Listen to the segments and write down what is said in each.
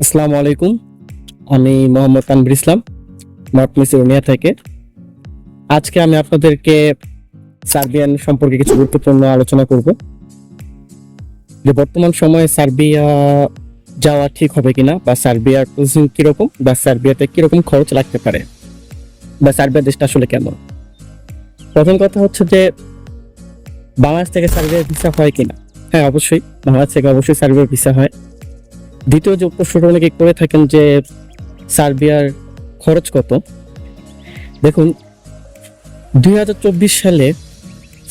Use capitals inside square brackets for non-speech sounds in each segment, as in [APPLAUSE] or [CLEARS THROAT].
আসসালামু আলাইকুম। আমি মোহাম্মদ তানভীর ইসলাম নর্থ মিসিরোনিয়া থেকে। আজকে আমি আপনাদেরকে সার্বিয়ান সম্পর্কে কিছু গুরুত্বপূর্ণ আলোচনা করব। যে বর্তমান সময়ে সার্বিয়া যাওয়া ঠিক হবে কিনা বা সার্বিয়ার প্রসেসিং কীরকম বা সার্বিয়াতে কীরকম খরচ লাগতে পারে বা সার্বিয়া দেশটা আসলে কেমন? প্রথম কথা হচ্ছে যে, বাংলাদেশ থেকে সার্বিয়ার ভিসা হয় কিনা? হ্যাঁ অবশ্যই। বাংলাদেশ থেকে অবশ্যই সার্বিয়ার ভিসা হয়। দ্বিতীয় যে প্রশ্নটা অনেকে করে থাকেন যে সার্বিয়ার খরচ কত? দেখুন, দুই হাজার চব্বিশ সালে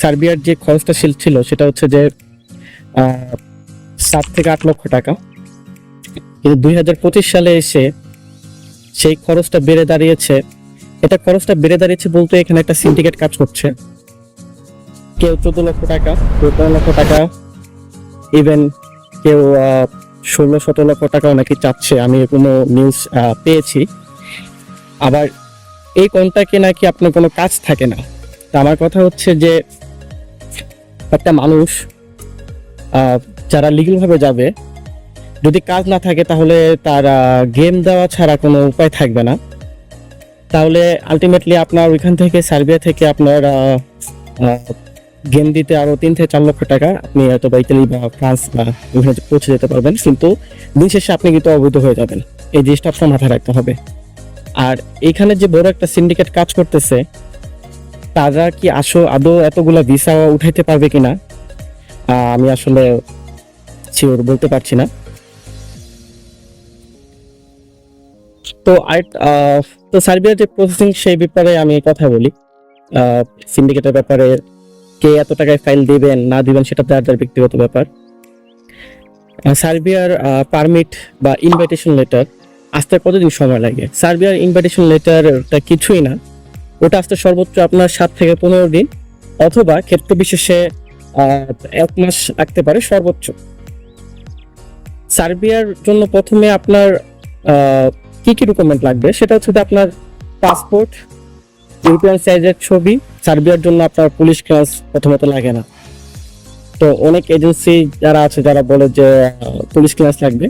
সার্বিয়ার যে খরচটা ছিল ছিল সেটা হচ্ছে যে সাত থেকে আট লক্ষ টাকা। কিন্তু দুই হাজার পঁচিশ সালে এসে সেই খরচটা বেড়ে দাঁড়িয়েছে। এটা খরচটা বেড়ে দাঁড়িয়েছে বলতে এখানে একটা সিন্ডিকেট কাজ করছে। কেউ চোদ্দ লক্ষ টাকা পনেরো লক্ষ টাকা ইভেন কেউ ষোলো সতেরো লক্ষ টাকাও নাকি চাচ্ছে, আমি কোনো নিউজ পেয়েছি। আবার এই কন্ট্রাক্টে নাকি আপনার কোনো কাজ থাকে না। তা আমার কথা হচ্ছে যে, একটা মানুষ যারা লিগেলভাবে যাবে, যদি কাজ না থাকে তাহলে তার গেম দেওয়া ছাড়া কোনো উপায় থাকবে না। তাহলে আলটিমেটলি আপনার ওইখান থেকে সার্বিয়া থেকে আপনার গেম দিতে আরও তিন থেকে চার লক্ষ টাকা আপনি হয়তো বা ইতালি বা ফ্রান্স বা ওইখানে পৌঁছে যেতে পারবেন। কিন্তু দিন শেষে আপনি কিন্তু অবৈধ হয়ে যাবেন। এই জিনিসটা আপনার মাথায় রাখতে হবে। আর এখানে যে বড় একটা সিন্ডিকেট কাজ করতেছে, তারা কি আসো আদৌ এতগুলা ভিসা উঠাইতে পারবে কিনা? আমি আসলে শিওর বলতে পারছি না। তো আর তো সার্বিয়ার যে প্রসেসিং সেই ব্যাপারে আমি কথা বলি। সিন্ডিকেটের ব্যাপারে কে এত টাকায় ফাইল দিবেন, না দিবেন, সেটা তার তার ব্যক্তিগত ব্যাপার। সার্বিয়ার পারমিট বা ইনভাইটেশন লেটার আসতে কতদিন সময় লাগে? সার্বিয়ার ইনভাইটেশন লেটারটা কিছুই না। ওটা আসতে সর্বোচ্চ আপনার সাত থেকে পনেরো দিন, অথবা ক্ষেত্র বিশেষে এক মাস লাগতে পারে সর্বোচ্চ। সার্বিয়ার জন্য প্রথমে আপনার কি কি ডকুমেন্ট লাগবে? সেটা হচ্ছে আপনার পাসপোর্ট ইউরোপিয়ান সাইজের ছবি সার্বিয়ার জন্য আপনার পুলিশ ক্লাস প্রথমত লাগে না। তো অনেক এজেন্সি যারা আছে, যারা বলে যে পুলিশ ক্লাস লাগবে।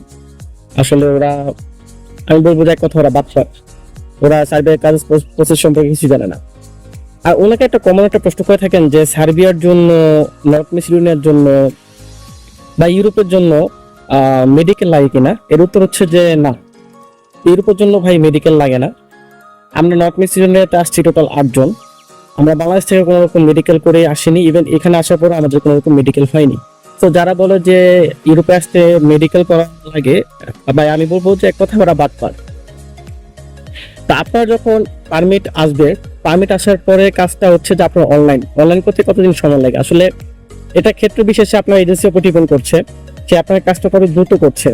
আসলে ওরা, আমি বলব যে কথা, ওরা বাচ্চা ওরা সার্বিয়ার কাজ প্রসেস সম্পর্কে কিছু জানে না। আর ওনাকে একটা কমন একটা প্রশ্ন করে থাকেন যে সার্বিয়ার জন্য, নর্থ মেসিডোনিয়ার জন্য বা ইউরোপের জন্য মেডিকেল লাগে কিনা? এর উত্তর হচ্ছে যে, না। ইউরোপের জন্য ভাই মেডিকেল লাগে না। আমরা নর্থ মেসিডোনিয়াতে আসছি টোটাল আটজন আমরা বাংলাদেশ থেকে কোনো রকম মেডিকেল করে আসিনি ইভেন এখানে আসার পর আমাদের কোনো রকম মেডিকেল হয়নি। তো যারা বলে যে ইউরোপে আসতে মেডিকেল করা লাগে, ভাই আমি বলব যে এক কথা ওরা বাদ পার তা আপনার যখন পারমিট আসবে পারমিট আসার পরে কাজটা হচ্ছে যে আপনার অনলাইন অনলাইন করতে কতদিন সময় লাগে? আসলে এটা ক্ষেত্র বিশেষে আপনার এজেন্সি ডিপেন্ড করছে যে আপনার কাজটা কত দ্রুত করছে।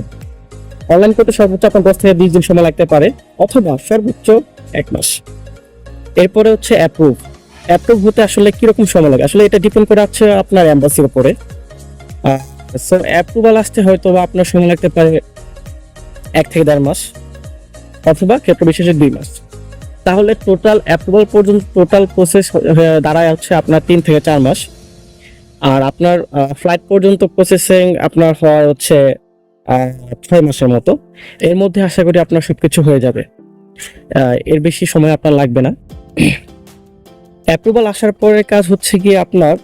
অনলাইন করতে সর্বোচ্চ আপনার দশ থেকে বিশ দিন সময় লাগতে পারে, অথবা সর্বোচ্চ এক মাস। এরপরে হচ্ছে অ্যাপ্রুভ অ্যাপ্রুভ হতে আসলে কীরকম সময় লাগে? আসলে এটা ডিপেন্ড করে হচ্ছে আপনার অ্যাম্বাসির উপরে। সো অ্যাপ্রুভাল আসতে হয়তো বা আপনার সময় লাগতে পারে এক থেকে দেড় মাস অথবা ক্ষেত্র বিশেষে দুই মাস। তাহলে টোটাল অ্যাপ্রুভাল পর্যন্ত টোটাল প্রসেস দাঁড়ায় হচ্ছে আপনার তিন থেকে চার মাস। আর আপনার ফ্লাইট পর্যন্ত প্রসেসিং আপনার হওয়ার হচ্ছে ছয় মাসের মতো। এর মধ্যে আশা করি আপনার সবকিছু হয়ে যাবে। এর বেশি সময় আপনার লাগবে না। অ্যাপ্রুভাল আসার পরে কাজ হচ্ছে কি আপনার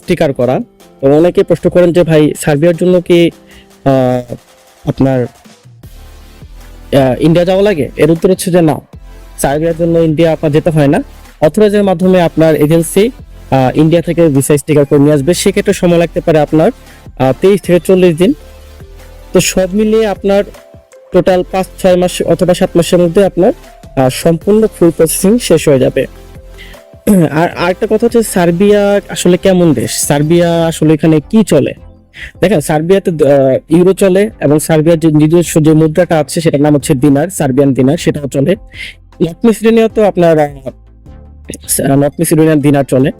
স্টিকার করা। তো অনেকে প্রশ্ন করেন যে, ভাই, সার্বিয়ার জন্য কি আপনার ইন্ডিয়া যাওয়া লাগে? এর উত্তর হচ্ছে যে, না। সার্বিয়ার জন্য ইন্ডিয়া আপনার যেতে হয় না। অথরাইজের মাধ্যমে আপনার এজেন্সি ইন্ডিয়া থেকে ভিসা স্টিকার করে নিয়ে আসবে। সেক্ষেত্রে সময় লাগতে পারে আপনার তেইশ থেকে চল্লিশ দিন। তো সব মিলিয়ে আপনার টোটাল পাঁচ, ছয় মাস অথবা সাত মাসের মধ্যে আপনার সম্পূর্ণ ফুল প্রসেসিং শেষ হয়ে যাবে। [CLEARS THROAT] আর আরেকটা কথা হচ্ছে সার্বিয়া আসলে কেমন দেশ? সার্বিয়া আসলে এখানে কি চলে? দেখেন, সার্বিয়াতে ইউরো চলে এবং সার্বিয়ার যে নিজস্ব যে মুদ্রাটা আছে সেটার নাম হচ্ছে দিনার, সার্বিয়ান দিনার, সেটাও চলে। নর্থ মেসিডোনিয়া তো আপনার নর্থ মেসিডোনিয়ান দিনার চলে।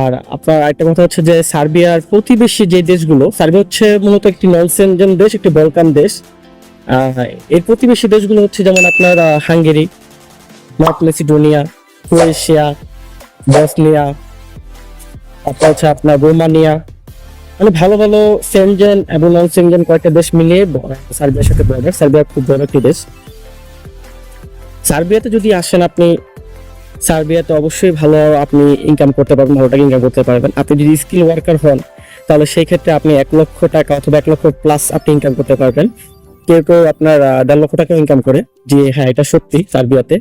আর আপনার আরেকটা কথা হচ্ছে যে সার্বিয়ার প্রতিবেশী যে দেশগুলো, সার্বিয়া হচ্ছে মূলত একটি নন সেনজেন দেশ, একটি বলকান দেশ। এর প্রতিবেশী দেশগুলো হচ্ছে যেমন আপনার Hungary North Macedonia Croatia, Bosnia, তারপর হচ্ছে আপনার রোমানিয়া। মানে ভালো ভালো সেনজেন এবং নন সেনজেন কয়েকটা দেশ মিলিয়ে সার্বিয়ার সাথে বর্ডার সার্বিয়া খুব বড় একটি দেশ। সার্বিয়াতে যদি আসেন আপনি, সার্বিয়াতে অবশ্যই ভালো আপনি ইনকাম করতে পারবেন, ভালো টাকা ইনকাম করতে পারবেন। আপনি যদি স্কিল ওয়ার্কার হন, তাহলে সেই ক্ষেত্রে আপনি এক লক্ষ টাকা অথবা এক লক্ষ প্লাস আপনি ইনকাম করতে পারবেন। কেউ কেউ আপনার দেড় লক্ষ টাকা ইনকাম করে যে হ্যাঁ এটা সত্যি সার্বিয়াতে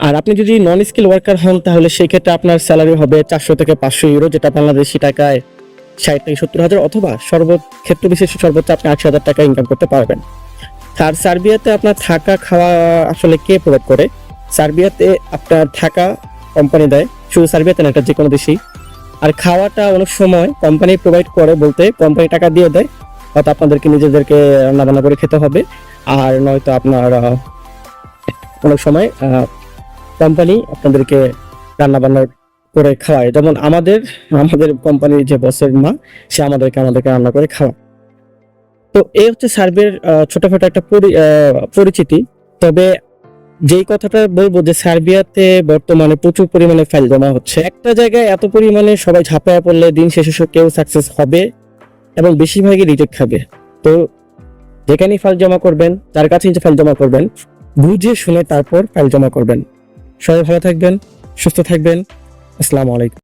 আর আপনি যদি নন স্কিল ওয়ার্কার হন, তাহলে সেই ক্ষেত্রে আপনার স্যালারি হবে চারশো থেকে পাঁচশো ইউরো যেটা বাংলাদেশি টাকায় ষাট থেকে সত্তর হাজার অথবা সর্বক্ষেত্র বিশেষে সর্বোচ্চ আপনি আশি হাজার টাকা ইনকাম করতে পারবেন। আর সার্বিয়াতে আপনার থাকা খাওয়া আসলে কে প্রোভাইড করে? সার্বিয়াতে আপনার থাকা কোম্পানি দেয়, শুধু সার্বিয়াতে না, এটা যে কোনো দেশেই। আর খাওয়াটা অনেক সময় কোম্পানি প্রোভাইড করে বলতে কোম্পানি টাকা দিয়ে দেয় হয়তো আপনাদেরকে নিজেদেরকে রান্না বান্না করে খেতে হবে। আর নয়তো আপনার অনেক সময় কোম্পানি আপনাদেরকে রান্না বান্না করে খাওয়ায়। যেমন আমাদের আমাদের কোম্পানির যে বসের মা, সে আমাদেরকে আমাদেরকে রান্না করে খাওয়া তো এই হচ্ছে সার্ভের ছোটখাটো একটা পরিচিতি। তবে যেই কথাটা বলব যে সার্বিয়াতে বর্তমানে প্রচুর পরিমাণে ফাইল জমা হচ্ছে। একটা জায়গায় এত পরিমাণে সবাই ঝাঁপায়া পড়লে দিন শেষে কেউ সাকসেস হবে এবং বেশিরভাগই রিজেক্ট খাবে। তো যেখানেই ফাইল জমা করবেন যার কাছে যে ফাইল জমা করবেন, বুঝে শুনে তারপর ফাইল জমা করবেন। সবাই ভালো থাকবেন, সুস্থ থাকবেন। আসসালামু আলাইকুম।